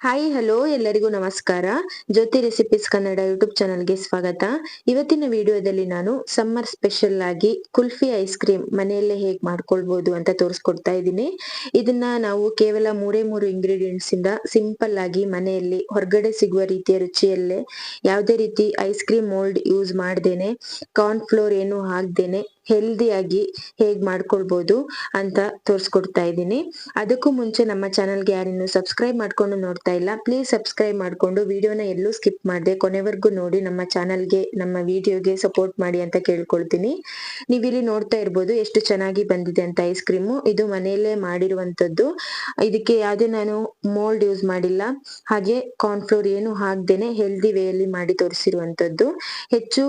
Hi hello ಎಲ್ಲರಿಗೂ ನಮಸ್ಕಾರ. ಜ್ಯೋತಿ recipes Kannada YouTube ಚಾನಲ್ಗೆ ಸ್ವಾಗತ. ಇವತ್ತಿನ ವಿಡಿಯೋದಲ್ಲಿ ನಾನು ಸಮ್ಮರ್ ಸ್ಪೆಷಲ್ ಆಗಿ ಕುಲ್ಫಿ ಐಸ್ ಕ್ರೀಮ್ ಮನೆಯಲ್ಲೇ ಹೇಗೆ ಮಾಡ್ಕೊಳ್ಬಹುದು ಅಂತ ತೋರಿಸ್ಕೊಡ್ತಾ ಇದ್ದೀನಿ. ಇದನ್ನ ನಾವು ಕೇವಲ ಮೂರೇ ಮೂರು ಇಂಗ್ರೀಡಿಯೆಂಟ್ಸ್ ಇಂದ ಸಿಂಪಲ್ ಆಗಿ ಮನೆಯಲ್ಲಿ ಹೊರಗಡೆ ಸಿಗುವ ರೀತಿಯ ರುಚಿಯಲ್ಲೇ ಯಾವುದೇ ರೀತಿ ಐಸ್ ಕ್ರೀಮ್ ಮೋಲ್ಡ್ ಯೂಸ್ ಮಾಡ್ದೇನೆ ಕಾರ್ನ್ ಫ್ಲೋರ್ ಏನು ಹಾಕ್ದೇನೆ ಹೆಲ್ದಿಯಾಗಿ ಹೇಗ್ ಮಾಡ್ಕೊಳ್ಬೋದು ಅಂತ ತೋರಿಸ್ಕೊಡ್ತಾ ಇದ್ದೀನಿ. ಅದಕ್ಕೂ ಮುಂಚೆ ನಮ್ಮ ಚಾನಲ್ಗೆ ಯಾರಿನ್ನು ಸಬ್ಸ್ಕ್ರೈಬ್ ಮಾಡ್ಕೊಂಡು ನೋಡ್ತಾ ಇಲ್ಲ ಪ್ಲೀಸ್ ಸಬ್ಸ್ಕ್ರೈಬ್ ಮಾಡ್ಕೊಂಡು ವಿಡಿಯೋನ ಎಲ್ಲೂ ಸ್ಕಿಪ್ ಮಾಡದೆ ಕೊನೆವರೆಗೂ ನೋಡಿ ನಮ್ಮ ಚಾನಲ್ಗೆ, ನಮ್ಮ ವಿಡಿಯೋಗೆ ಸಪೋರ್ಟ್ ಮಾಡಿ ಅಂತ ಕೇಳ್ಕೊಳ್ತೀನಿ. ಇಲ್ಲಿ ನೋಡ್ತಾ ಇರ್ಬೋದು ಎಷ್ಟು ಚೆನ್ನಾಗಿ ಬಂದಿದೆ ಅಂತ ಐಸ್ ಕ್ರೀಮು ಇದು ಮನೆಯಲ್ಲೇ ಮಾಡಿರುವಂತದ್ದು ಇದಕ್ಕೆ ಯಾವುದೇ ನಾನು ಮೋಲ್ಡ್ ಯೂಸ್ ಮಾಡಿಲ್ಲ. ಹಾಗೆ ಕಾರ್ನ್ಫ್ಲೋರ್ ಏನು ಹಾಕ್ದೇನೆ ಹೆಲ್ದಿ ವೇಯಲ್ಲಿ ಮಾಡಿ ತೋರಿಸಿರುವಂತದ್ದು ಹೆಚ್ಚು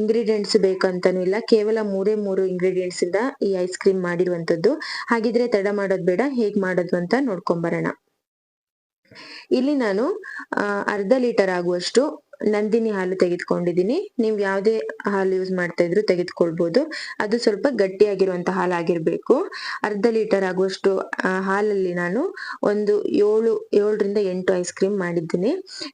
ಇಂಗ್ರೀಡಿಯೆಂಟ್ಸ್ ಬೇಕಂತನೂ ಇಲ್ಲ. ಕೇವಲ ಮೂರೇ ಮೂರು ಇಂಗ್ರೀಡಿಯೆಂಟ್ಸ್ ಇಂದ ಈ ಐಸ್ ಕ್ರೀಮ್ ಮಾಡಿರುವಂತದ್ದು ಹಾಗಿದ್ರೆ ತಡ ಮಾಡೋದ್ ಬೇಡ, ಹೇಗ್ ಮಾಡೋದು ಅಂತ ನೋಡ್ಕೊಂಬರೋಣ ಇಲ್ಲಿ ನಾನು ಅರ್ಧ ಲೀಟರ್ ಆಗುವಷ್ಟು ನಂದಿನಿ ಹಾಲು ತೆಗೆದುಕೊಂಡಿದ್ದೀನಿ. ನೀವು ಯಾವುದೇ ಹಾಲು ಯೂಸ್ ಮಾಡ್ತಾ ಇದ್ರು ತೆಗೆದುಕೊಳ್ಬೋದು. ಅದು ಸ್ವಲ್ಪ ಗಟ್ಟಿಯಾಗಿರುವಂತಹ ಹಾಲಾಗಿರ್ಬೇಕು. ಅರ್ಧ ಲೀಟರ್ ಆಗುವಷ್ಟು ಹಾಲಲ್ಲಿ ನಾನು ಒಂದು ಏಳು, ಏಳರಿಂದ ಎಂಟು ಐಸ್ ಕ್ರೀಮ್ ಮಾಡಿದ್ದೀನಿ.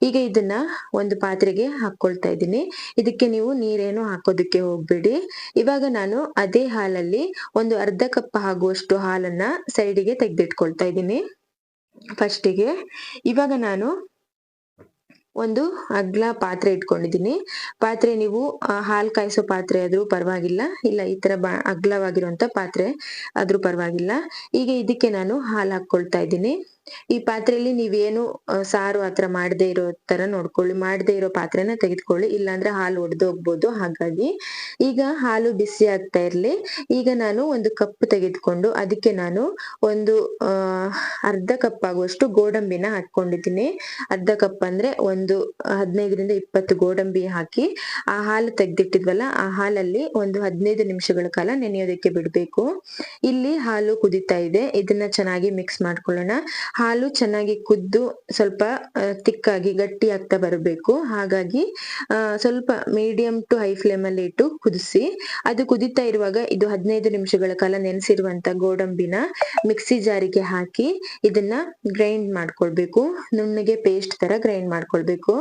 ಈಗ ಇದನ್ನ ಒಂದು ಪಾತ್ರೆಗೆ ಹಾಕೊಳ್ತಾ ಇದ್ದೀನಿ. ಇದಕ್ಕೆ ನೀವು ನೀರೇನು ಹಾಕೋದಕ್ಕೆ ಹೋಗ್ಬೇಡಿ. ಇವಾಗ ನಾನು ಅದೇ ಹಾಲಲ್ಲಿ ಒಂದು ಅರ್ಧ ಕಪ್ ಆಗುವಷ್ಟು ಹಾಲನ್ನ ಸೈಡಿಗೆ ತೆಗೆದಿಟ್ಕೊಳ್ತಾ ಇದ್ದೀನಿ. ಫಸ್ಟಿಗೆ. ಇವಾಗ ನಾನು ಒಂದು ಅಗ್ಲ ಪಾತ್ರೆ ಇಟ್ಕೊಂಡಿದ್ದೀನಿ. ಪಾತ್ರೆ ನೀವು ಹಾಲು ಕಾಯಿಸೋ ಪಾತ್ರೆ ಆದ್ರೂ ಪರವಾಗಿಲ್ಲ. ಇಲ್ಲ, ಈ ತರ ಬಾ, ಅಗ್ಲವಾಗಿರುವಂತ ಪಾತ್ರೆ ಆದ್ರೂ ಪರವಾಗಿಲ್ಲ. ಈಗ ಇದಕ್ಕೆ ನಾನು ಹಾಲು ಹಾಕ್ಕೊಳ್ತಾ ಇದ್ದೀನಿ. ಈ ಪಾತ್ರೆಯಲ್ಲಿ ನೀವೇನು ಸಾರು ಆತರ ಮಾಡದೇ ಇರೋ ತರ ನೋಡ್ಕೊಳ್ಳಿ, ಮಾಡದೇ ಇರೋ ಪಾತ್ರೆನ ತೆಗೆದುಕೊಳ್ಳಿ, ಇಲ್ಲಾಂದ್ರೆ ಹಾಲು ಒಡೆದೋಗ್ಬೋದು ಹಾಗಾಗಿ ಈಗ ಹಾಲು ಬಿಸಿ ಆಗ್ತಾ ಇರ್ಲಿ. ಈಗ ನಾನು ಒಂದು ಕಪ್ ತೆಗೆದುಕೊಂಡು ಅದಕ್ಕೆ ನಾನು ಒಂದು ಅರ್ಧ ಕಪ್ ಆಗುವಷ್ಟು ಗೋಡಂಬಿನ ಹಾಕೊಂಡಿದ್ದೀನಿ ಅರ್ಧ ಕಪ್ ಅಂದ್ರೆ ಒಂದು ಹದಿನೈದರಿಂದ ಇಪ್ಪತ್ತು ಗೋಡಂಬಿ ಹಾಕಿ ಆ ಹಾಲು ತೆಗೆದಿಟ್ಟಿದ್ವಲ್ಲ, ಆ ಹಾಲಲ್ಲಿ ಒಂದು ಹದಿನೈದು ನಿಮಿಷಗಳ ಕಾಲ ನೆನೆಯೋದಕ್ಕೆ ಬಿಡ್ಬೇಕು. ಇಲ್ಲಿ ಹಾಲು ಕುದಿತಾ ಇದೆ. ಇದನ್ನ ಚೆನ್ನಾಗಿ ಮಿಕ್ಸ್ ಮಾಡ್ಕೊಳ್ಳೋಣ. ಹಾಲು ಚೆನ್ನಾಗಿ ಕುದ್ದು ಸ್ವಲ್ಪ ತಿಕ್ಕಾಗಿ ಗಟ್ಟಿ ಆಗ್ತಾ ಬರಬೇಕು. ಹಾಗಾಗಿ ಸ್ವಲ್ಪ ಮೀಡಿಯಂ ಟು ಹೈ ಫ್ಲೇಮ್ ಅಲ್ಲಿ ಇಟ್ಟು ಕುದಿಸಿ, ಅದು ಕುದಿತಾ ಇರುವಾಗ ಇದು ಹದಿನೈದು ನಿಮಿಷಗಳ ಕಾಲ ನೆನೆಸಿರುವಂತ ಗೋಡಂಬಿನ ಮಿಕ್ಸಿ ಜಾರಿಗೆ ಹಾಕಿ ಇದನ್ನ ಗ್ರೈಂಡ್ ಮಾಡ್ಕೊಳ್ಬೇಕು. ನುಣ್ಣಗೆ ಪೇಸ್ಟ್ ತರ ಗ್ರೈಂಡ್ ಮಾಡ್ಕೊಳ್ಬೇಕು.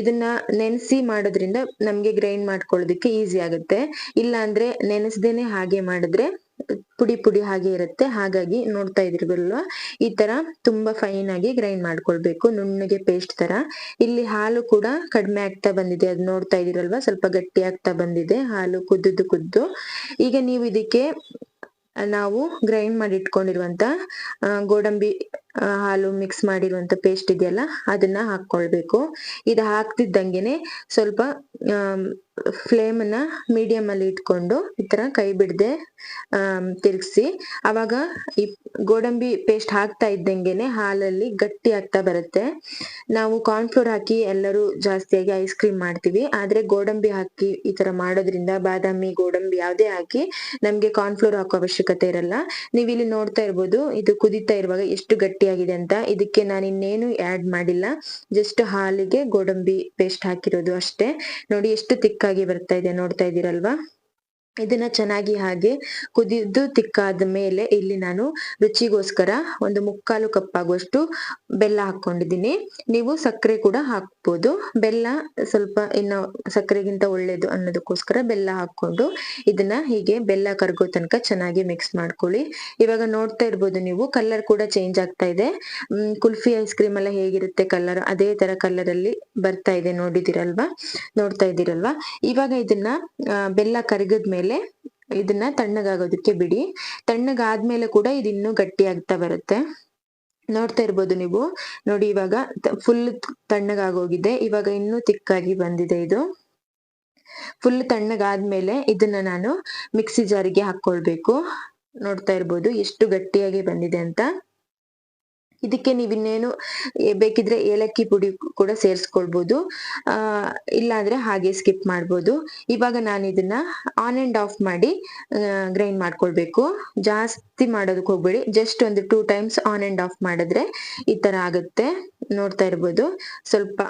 ಇದನ್ನ ನೆನೆಸಿ ಮಾಡೋದ್ರಿಂದ ನಮ್ಗೆ ಗ್ರೈಂಡ್ ಮಾಡ್ಕೊಳ್ಳೋದಕ್ಕೆ ಈಸಿ ಆಗುತ್ತೆ. ಇಲ್ಲ ಅಂದ್ರೆ ನೆನೆಸ್ದೇನೆ ಹಾಗೆ ಮಾಡಿದ್ರೆ ಪುಡಿ ಪುಡಿ ಹಾಗೆ ಇರುತ್ತೆ. ಹಾಗಾಗಿ ನೋಡ್ತಾ ಇದ್ರಲ್ವಾ ಈ ತರ ತುಂಬಾ ಫೈನ್ ಆಗಿ ಗ್ರೈಂಡ್ ಮಾಡ್ಕೊಳ್ಬೇಕು. ನುಣ್ಣಗೆ ಪೇಸ್ಟ್ ತರ. ಇಲ್ಲಿ ಹಾಲು ಕೂಡ ಕಡಿಮೆ ಆಗ್ತಾ ಬಂದಿದೆ. ಅದ್ ನೋಡ್ತಾ ಇದೀರಲ್ವಾ ಸ್ವಲ್ಪ ಗಟ್ಟಿ ಆಗ್ತಾ ಬಂದಿದೆ. ಹಾಲು ಕುದ್ದು ಕುದ್ದು. ಈಗ ನೀವು ಇದಕ್ಕೆ ನಾವು ಗ್ರೈಂಡ್ ಮಾಡಿ ಇಟ್ಕೊಂಡಿರುವಂತ ಗೋಡಂಬಿ ಹಾಲು ಮಿಕ್ಸ್ ಮಾಡಿರುವಂತ ಪೇಸ್ಟ್ ಇದೆಯಲ್ಲ, ಅದನ್ನ ಹಾಕೊಳ್ಬೇಕು. ಇದು ಹಾಕ್ತಿದ್ದಂಗೆನೆ ಸ್ವಲ್ಪ ಫ್ಲೇಮ್ ಅನ್ನ ಮೀಡಿಯಂ ಅಲ್ಲಿ ಇಟ್ಕೊಂಡು ಈ ತರ ಕೈ ಬಿಡದೆ ತಿರುಗಿಸಿ. ಅವಾಗ ಈ ಗೋಡಂಬಿ ಪೇಸ್ಟ್ ಹಾಕ್ತಾ ಇದ್ದಂಗೆನೆ ಹಾಲಲ್ಲಿ ಗಟ್ಟಿ ಆಗ್ತಾ ಬರುತ್ತೆ. ನಾವು ಕಾರ್ನ್ಫ್ಲೋರ್ ಹಾಕಿ ಎಲ್ಲರೂ ಜಾಸ್ತಿಯಾಗಿ ಐಸ್ ಕ್ರೀಮ್ ಮಾಡ್ತೀವಿ. ಆದ್ರೆ ಗೋಡಂಬಿ ಹಾಕಿ ಈ ತರ ಮಾಡೋದ್ರಿಂದ ಬಾದಾಮಿ, ಗೋಡಂಬಿ ಯಾವ್ದೇ ಹಾಕಿ ನಮ್ಗೆ ಕಾರ್ನ್ಫ್ಲೋರ್ ಹಾಕೋ ಅವಶ್ಯಕತೆ ಇರಲ್ಲ. ನೀವು ಇಲ್ಲಿ ನೋಡ್ತಾ ಇರ್ಬೋದು, ಇದು ಕುದಿತಾ ಇರುವಾಗ ಎಷ್ಟು ಗಟ್ಟಿಯಾಗಿದೆ ಅಂತ. ಇದಕ್ಕೆ ನಾನು ಇನ್ನೇನು ಆಡ್ ಮಾಡಿಲ್ಲ. ಜಸ್ಟ್ ಹಾಲಿಗೆ ಗೋಡಂಬಿ ಪೇಸ್ಟ್ ಹಾಕಿರೋದು ಅಷ್ಟೇ. ನೋಡಿ ಎಷ್ಟು ತಿಕ್ಕಾಗಿ ಬರ್ತಾ ಇದೆ ನೋಡ್ತಾ ಇದೀರಲ್ವಾ ಇದನ್ನ ಚೆನ್ನಾಗಿ ಹಾಗೆ ಕುದಿದು ತಿಕ್ಕಾದ ಮೇಲೆ ಇಲ್ಲಿ ನಾನು ರುಚಿಗೋಸ್ಕರ ಒಂದು ಮುಕ್ಕಾಲು ಕಪ್ ಆಗುವಷ್ಟು ಬೆಲ್ಲ ಹಾಕೊಂಡಿದ್ದೀನಿ ನೀವು ಸಕ್ಕರೆ ಕೂಡ ಹಾಕ್ಬೋದು. ಬೆಲ್ಲ ಸ್ವಲ್ಪ ಇನ್ನು ಸಕ್ಕರೆಗಿಂತ ಒಳ್ಳೇದು ಅನ್ನೋದಕ್ಕೋಸ್ಕರ ಬೆಲ್ಲ ಹಾಕೊಂಡು ಇದನ್ನ ಹೀಗೆ ಬೆಲ್ಲ ಕರ್ಗೋ ತನಕ ಚೆನ್ನಾಗಿ ಮಿಕ್ಸ್ ಮಾಡ್ಕೊಳ್ಳಿ. ಇವಾಗ ನೋಡ್ತಾ ಇರ್ಬೋದು ನೀವು ಕಲರ್ ಕೂಡ ಚೇಂಜ್ ಆಗ್ತಾ ಇದೆ. ಕುಲ್ಫಿ ಐಸ್ ಕ್ರೀಮ್ ಎಲ್ಲ ಹೇಗಿರುತ್ತೆ ಕಲರ್ ಅದೇ ತರ ಕಲರ್ ಅಲ್ಲಿ ಬರ್ತಾ ಇದೆ, ನೋಡಿದಿರಲ್ವಾ? ನೋಡ್ತಾ ಇದ್ದೀರಲ್ವಾ? ಇವಾಗ ಇದನ್ನ ಬೆಲ್ಲ ಕರಗದ್ಮೇಲೆ ಇದನ್ನ ತಣ್ಣಗಾಗೋದಕ್ಕೆ ಬಿಡಿ. ತಣ್ಣಗಾದ್ಮೇಲೆ ಕೂಡ ಇದು ಇನ್ನೂ ಗಟ್ಟಿ ಆಗ್ತಾ ಬರುತ್ತೆ. ನೋಡ್ತಾ ಇರ್ಬೋದು ನೀವು. ನೋಡಿ ಇವಾಗ ಫುಲ್ ತಣ್ಣಗಾಗೋಗಿದೆ. ಇವಾಗ ಇನ್ನೂ ತಿಕ್ಕಾಗಿ ಬಂದಿದೆ ಇದು. ಫುಲ್ ತಣ್ಣಗಾದ್ಮೇಲೆ ಇದನ್ನ ನಾನು ಮಿಕ್ಸಿ ಜಾರಿಗೆ ಹಾಕೊಳ್ಬೇಕು ನೋಡ್ತಾ ಇರ್ಬೋದು ಎಷ್ಟು ಗಟ್ಟಿಯಾಗಿ ಬಂದಿದೆ ಅಂತ. ಇದಕ್ಕೆ ನೀವು ಇನ್ನೇನು ಬೇಕಿದ್ರೆ ಏಲಕ್ಕಿ ಪುಡಿ ಕೂಡ ಸೇರಿಸ್ಕೊಳ್ಬೋದು. ಆ, ಇಲ್ಲಾಂದ್ರೆ ಹಾಗೆ ಸ್ಕಿಪ್ ಮಾಡ್ಬೋದು. ಇವಾಗ ನಾನು ಇದನ್ನ ಆನ್ ಅಂಡ್ ಆಫ್ ಮಾಡಿ ಗ್ರೈಂಡ್ ಮಾಡ್ಕೊಳ್ಬೇಕು. ಜಾಸ್ತಿ ಮಾಡೋದಕ್ಕೆ ಹೋಗ್ಬೇಡಿ. ಜಸ್ಟ್ ಒಂದು two times on and off ಮಾಡಿದ್ರೆ ಈ ತರ ಆಗುತ್ತೆ. ನೋಡ್ತಾ ಇರ್ಬೋದು. ಸ್ವಲ್ಪ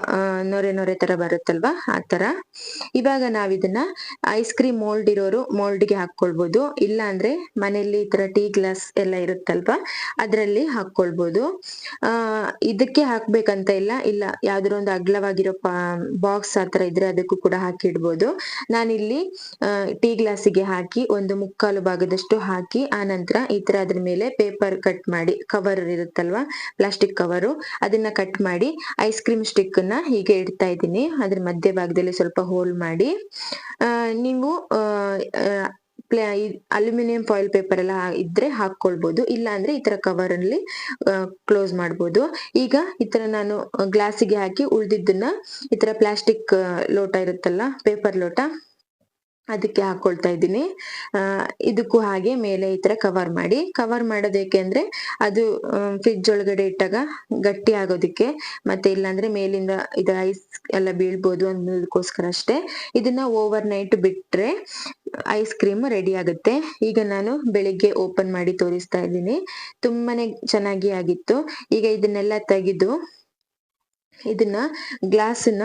ನೊರೆ ನೊರೆ ತರ ಬರುತ್ತಲ್ವಾ? ಆ ತರ. ಇವಾಗ ಇದನ್ನ ಐಸ್ ಕ್ರೀಮ್ ಮೋಲ್ಡ್ ಇರೋರು ಮೋಲ್ಡ್ಗೆ ಹಾಕೊಳ್ಬೋದು ಇಲ್ಲ ಅಂದ್ರೆ ಮನೆಯಲ್ಲಿ ಈ ತರ ಟೀ ಗ್ಲಾಸ್ ಎಲ್ಲ ಇರುತ್ತಲ್ವಾ? ಅದ್ರಲ್ಲಿ ಹಾಕೊಳ್ಬೋದು ಆ, ಇದಕ್ಕೆ ಹಾಕ್ಬೇಕಂತ ಇಲ್ಲ. ಇಲ್ಲ ಯಾವ್ದಾರ ಒಂದು ಅಗ್ಲವಾಗಿರೋ ಬಾಕ್ಸ್ ಆತರ ಇದ್ರೆ ಅದಕ್ಕೂ ಕೂಡ ಹಾಕಿ ಇಡ್ಬೋದು. ನಾನಿಲ್ಲಿ ಟೀ ಗ್ಲಾಸಿಗೆ ಹಾಕಿ ಒಂದು ಮುಕ್ಕಾಲು ಭಾಗದಷ್ಟು ಹಾಕಿ, ಆ ನಂತರ ಈ ತರ ಅದ್ರ ಮೇಲೆ ಪೇಪರ್ ಕಟ್ ಮಾಡಿ ಕವರ್ ಇರುತ್ತಲ್ವಾ ಪ್ಲಾಸ್ಟಿಕ್ ಕವರು ಅದನ್ನ ಕಟ್ ಮಾಡಿ ಐಸ್ ಕ್ರೀಮ್ ಸ್ಟಿಕ್ನ ಹೀಗೆ ಇಡ್ತಾ ಇದ್ದೀನಿ. ಅದ್ರ ಮಧ್ಯ ಭಾಗದಲ್ಲಿ ಸ್ವಲ್ಪ ಹೋಲ್ ಮಾಡಿ ಆ ನೀವು ಅಲ್ಯೂಮಿನಿಯಂ ಫಾಯಿಲ್ ಪೇಪರ್ ಎಲ್ಲ ಇದ್ರೆ ಹಾಕೊಳ್ಬಹುದು ಇಲ್ಲ ಅಂದ್ರೆ ಈ ತರ ಕವರ್ ಅಲ್ಲಿ ಕ್ಲೋಸ್ ಮಾಡಬಹುದು ಈಗ ಈ ತರ ನಾನು ಗ್ಲಾಸಿಗೆ ಹಾಕಿ ಉಳ್ದಿದ್ದನ್ನ ಈ ತರ ಪ್ಲಾಸ್ಟಿಕ್ ಲೋಟ ಇರುತ್ತಲ್ಲ ಪೇಪರ್ ಲೋಟ ಅದಕ್ಕೆ ಹಾಕೊಳ್ತಾ ಇದ್ದೀನಿ. ಇದಕ್ಕೂ ಹಾಗೆ ಮೇಲೆ ಈ ತರ ಕವರ್ ಮಾಡಿ. ಕವರ್ ಮಾಡೋದಕ್ಕೆ ಅಂದ್ರೆ, ಅದು ಫ್ರಿಡ್ಜ್ ಒಳಗಡೆ ಇಟ್ಟಾಗ ಗಟ್ಟಿ ಆಗೋದಕ್ಕೆ ಮತ್ತೆ ಇಲ್ಲಾಂದ್ರೆ ಮೇಲಿಂದ ಇದು ಐಸ್ ಎಲ್ಲ ಬೀಳ್ಬೋದು ಅನ್ನೋದಕ್ಕೋಸ್ಕರ ಅಷ್ಟೇ. ಇದನ್ನ ಓವರ್ ನೈಟ್ ಬಿಟ್ರೆ ಐಸ್ ಕ್ರೀಮ್ ರೆಡಿ ಆಗುತ್ತೆ. ಈಗ ನಾನು ಬೆಳಿಗ್ಗೆ ಓಪನ್ ಮಾಡಿ ತೋರಿಸ್ತಾ ಇದ್ದೀನಿ. ತುಂಬಾನೇ ಚೆನ್ನಾಗಿ ಆಗಿತ್ತು. ಈಗ ಇದನ್ನೆಲ್ಲ ತೆಗೆದು, ಇದನ್ನ ಗ್ಲಾಸ್ನ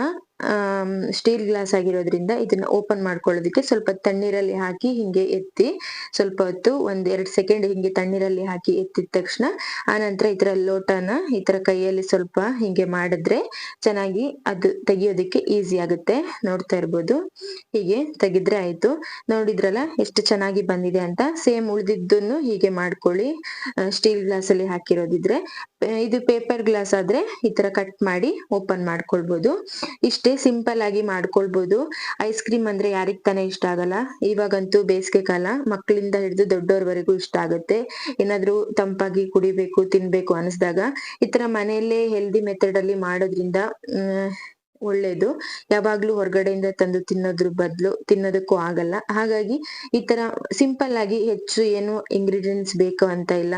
ಸ್ಟೀಲ್ ಗ್ಲಾಸ್ ಆಗಿರೋದ್ರಿಂದ ಇದನ್ನ ಓಪನ್ ಮಾಡ್ಕೊಳ್ಳೋದಕ್ಕೆ ಸ್ವಲ್ಪ ತಣ್ಣೀರಲ್ಲಿ ಹಾಕಿ ಹಿಂಗೆ ಎತ್ತಿ ಸ್ವಲ್ಪ ಹೊತ್ತು ಒಂದ್ ಎರಡ್ ಸೆಕೆಂಡ್ ಹಿಂಗೆ ತಣ್ಣೀರಲ್ಲಿ ಹಾಕಿ ಎತ್ತಿದ ತಕ್ಷಣ ಆ ನಂತರ ಈ ತರ ಲೋಟನ ಈ ಕೈಯಲ್ಲಿ ಸ್ವಲ್ಪ ಹಿಂಗೆ ಮಾಡಿದ್ರೆ ಚೆನ್ನಾಗಿ ಅದು ತೆಗಿಯೋದಕ್ಕೆ ಈಸಿ ಆಗುತ್ತೆ. ನೋಡ್ತಾ ಇರ್ಬೋದು. ಹೀಗೆ ತೆಗೆದ್ರೆ ಆಯ್ತು. ನೋಡಿದ್ರಲ್ಲ ಎಷ್ಟು ಚೆನ್ನಾಗಿ ಬಂದಿದೆ ಅಂತ. ಸೇಮ್ ಉಳಿದಿದ್ದನ್ನು ಹೀಗೆ ಮಾಡ್ಕೊಳ್ಳಿ. ಸ್ಟೀಲ್ ಗ್ಲಾಸ್ ಅಲ್ಲಿ ಹಾಕಿರೋದಿದ್ರೆ. ಇದು ಪೇಪರ್ ಗ್ಲಾಸ್ ಆದ್ರೆ ಈ ತರ ಕಟ್ ಮಾಡಿ ಓಪನ್ ಮಾಡ್ಕೊಳ್ಬಹುದು ಇಷ್ಟೇ ಸಿಂಪಲ್ ಆಗಿ ಮಾಡ್ಕೊಳ್ಬಹುದು ಐಸ್ ಕ್ರೀಮ್ ಅಂದ್ರೆ ಯಾರಿಗ್ ತಾನೇ ಇಷ್ಟ ಆಗಲ್ಲ. ಇವಾಗಂತೂ ಬೇಸಿಗೆ ಕಾಲ ಮಕ್ಕಳಿಂದ ಹಿಡಿದು ದೊಡ್ಡೋರ್ವರೆಗೂ ಇಷ್ಟ ಆಗುತ್ತೆ. ಏನಾದ್ರೂ ತಂಪಾಗಿ ಕುಡಿಬೇಕು, ತಿನ್ಬೇಕು ಅನ್ಸ್ದಾಗ ಈ ತರ ಮನೆಯಲ್ಲೇ ಹೆಲ್ದಿ ಮೆಥಡ್ ಅಲ್ಲಿ ಮಾಡೋದ್ರಿಂದ, ಹ್ಮ್ ಒಳ್ಳೇದು. ಯಾವಾಗ್ಲೂ ಹೊರಗಡೆಯಿಂದ ತಂದು ತಿನ್ನೋದ್ರ ಬದಲು ತಿನ್ನೋದಕ್ಕೂ ಆಗಲ್ಲ. ಹಾಗಾಗಿ ಈ ತರ ಸಿಂಪಲ್ ಆಗಿ ಹೆಚ್ಚು ಏನು ಇಂಗ್ರೀಡಿಯೆಂಟ್ಸ್ ಬೇಕು ಅಂತ ಇಲ್ಲ.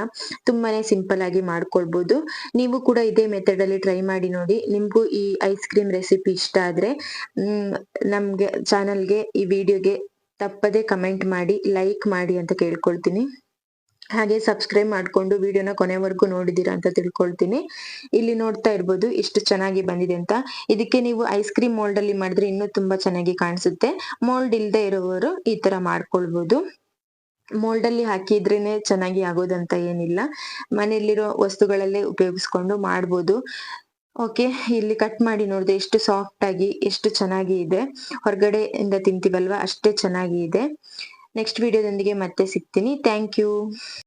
ತುಂಬಾನೇ ಸಿಂಪಲ್ ಆಗಿ ಮಾಡ್ಕೊಳ್ಬಹುದು ನೀವು ಕೂಡ ಇದೇ ಮೆಥಡ್ ಅಲ್ಲಿ ಟ್ರೈ ಮಾಡಿ ನೋಡಿ. ನಿಮ್ಗೂ ಈ ಐಸ್ ಕ್ರೀಮ್ ರೆಸಿಪಿ ಇಷ್ಟ ಆದ್ರೆ ನಮ್ಗೆ ಚಾನಲ್ಗೆ ಈ ವಿಡಿಯೋಗೆ ತಪ್ಪದೆ ಕಮೆಂಟ್ ಮಾಡಿ ಲೈಕ್ ಮಾಡಿ ಅಂತ ಕೇಳ್ಕೊಳ್ತೀನಿ. ಹಾಗೆ ಸಬ್ಸ್ಕ್ರೈಬ್ ಮಾಡ್ಕೊಂಡು ವಿಡಿಯೋನ ಕೊನೆವರೆಗೂ ನೋಡಿದೀರಾ ಅಂತ ತಿಳ್ಕೊಳ್ತೀನಿ. ಇಲ್ಲಿ ನೋಡ್ತಾ ಇರ್ಬೋದು ಇಷ್ಟು ಚೆನ್ನಾಗಿ ಬಂದಿದೆ ಅಂತ. ಇದಕ್ಕೆ ನೀವು ಐಸ್ ಕ್ರೀಮ್ ಮೋಲ್ಡ್ ಅಲ್ಲಿ ಮಾಡಿದ್ರೆ ಇನ್ನೂ ತುಂಬಾ ಚೆನ್ನಾಗಿ ಕಾಣಿಸುತ್ತೆ. ಮೋಲ್ಡ್ ಇಲ್ಲದೆ ಇರುವವರು ಈ ತರ ಮಾಡ್ಕೊಳ್ಬೋದು. ಮೋಲ್ಡ್ ಅಲ್ಲಿ ಹಾಕಿದ್ರೇನೆ ಚೆನ್ನಾಗಿ ಆಗೋದಂತ ಏನಿಲ್ಲ. ಮನೆಯಲ್ಲಿರೋ ವಸ್ತುಗಳಲ್ಲೇ ಉಪಯೋಗಿಸ್ಕೊಂಡು ಮಾಡ್ಬೋದು. ಓಕೆ ಇಲ್ಲಿ ಕಟ್ ಮಾಡಿ ನೋಡಿದೆ ಎಷ್ಟು ಸಾಫ್ಟ್ ಆಗಿ ಎಷ್ಟು ಚೆನ್ನಾಗಿ ಇದೆ. ಹೊರಗಡೆಯಿಂದ ತಿಂತೀವಲ್ವಾ, ಅಷ್ಟೇ ಚೆನ್ನಾಗಿ ಇದೆ. ನೆಕ್ಸ್ಟ್ ವಿಡಿಯೋದೊಂದಿಗೆ ಮತ್ತೆ ಸಿಗ್ತೀನಿ. Thank you